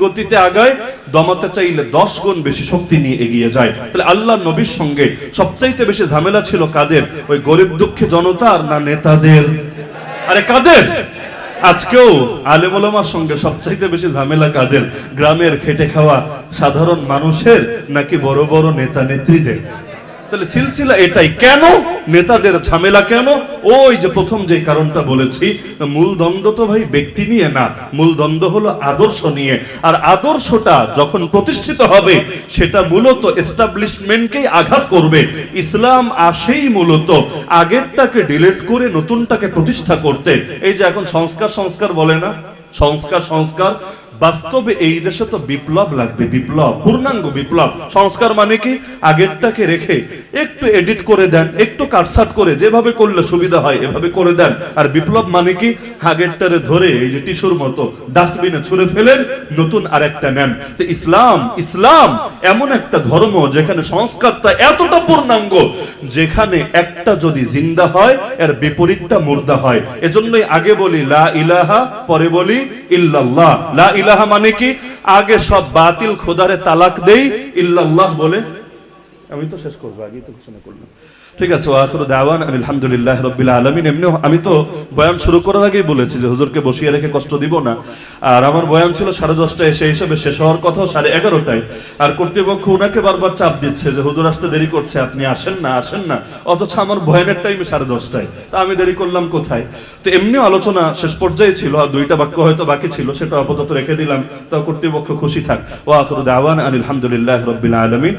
গতিতে আগায়, দমাতে চাইলে দশ গুণ বেশি শক্তি নিয়ে এগিয়ে যায়। তাহলে আল্লাহ নবীর সঙ্গে সবচাইতে বেশি ঝামেলা ছিল কাদের? ওই গরিব দুঃখী জনতার না নেতাদের? আরে কাদের? আজকেও আলেমুলামার সঙ্গে সবচাইতে বেশি ঝামেলা কাদের? গ্রামের খেটে খাওয়া সাধারণ মানুষের নাকি বড় বড় নেতা নেত্রীদের তাহলে সিলসিলা এটাই। কেন? নেতাদের ঝামেলা কেন? ওই যে প্রথম যে কারণটা বলেছি মূল দ্বন্দ্ব তো ভাই ব্যক্তি নিয়ে না মূল দ্বন্দ্ব হলো আদর্শ নিয়ে। আর আদর্শটা যখন প্রতিষ্ঠিত হবে, সেটা মূলত এস্টাবলিশমেন্টকেই আঘাত করবে। ইসলাম আসেই মূলত আগেরটাকে ডিলিট করে নতুনটাকে প্রতিষ্ঠা করতে। এই যে এখন সংস্কার সংস্কার বলে না? সংস্কার সংস্কার বাস্তবে এই দেশে তো বিপ্লব লাগবে, বিপ্লব, পূর্ণাঙ্গ বিপ্লব। সংস্কার মানে কি? আগেরটাকে রেখে একটু এডিট করে দেন, একটু কাটসাট করে, যেভাবে করলে সুবিধা হয়, এভাবে করে দেন। আর বিপ্লব মানে কি? আগেরটারে ধরে এই যে টিস্যুর মতো ডাস্টবিনে ছুঁড়ে ফেলেন, নতুন আরেকটা নেন। তো ইসলাম ইসলাম এমন একটা ধর্ম যেখানে সংস্কারটা এতটা পূর্ণাঙ্গ, যেখানে একটা যদি জিন্দা হয়, এর বিপরীতটা মুর্দা হয়। এজন্যই আগে বলি, লা ইলাহা, পরে বলি, ইল্লাল্লাহ। লা ইলাহা মানে কি? আগে সব বাতিল খোদারে তালাক দেই ইল্লাল্লাহ বলে আমি তো শেষ করব আগেই তো ঘোষণা করলাম ঠিক আছে ওয়াখিরু দাওয়ান আলহামদুলিল্লাহ রাব্বিল আলামিন। এমনি আমি তো বয়ান শুরু করার আগেই বলেছি যে হুজুরকে বসিয়ে রেখে কষ্ট দিব না। আর আমার বয়ান ছিল সাড়ে দশটায় সেই হিসেবে শেষ হওয়ার কথাও সাড়ে এগারোটায়। আর কর্তৃপক্ষ উনাকে বারবার চাপ দিচ্ছে যে হুজুর আসতে দেরি করছে, আপনি আসেন না আসেন না। অথচ আমার বয়ানের টাইমে সাড়ে দশটায়। তা আমি দেরি করলাম কোথায়? তো এমনিও আলোচনা শেষ পর্যায়ে ছিল, আর দুইটা বাক্য হয়তো বাকি ছিল, সেটা আপাতত রেখে দিলাম। তা কর্তৃপক্ষ খুশি থাক। ও ওয়াখিরু দাওয়ান আলহামদুলিল্লাহ রাব্বিল আলামিন।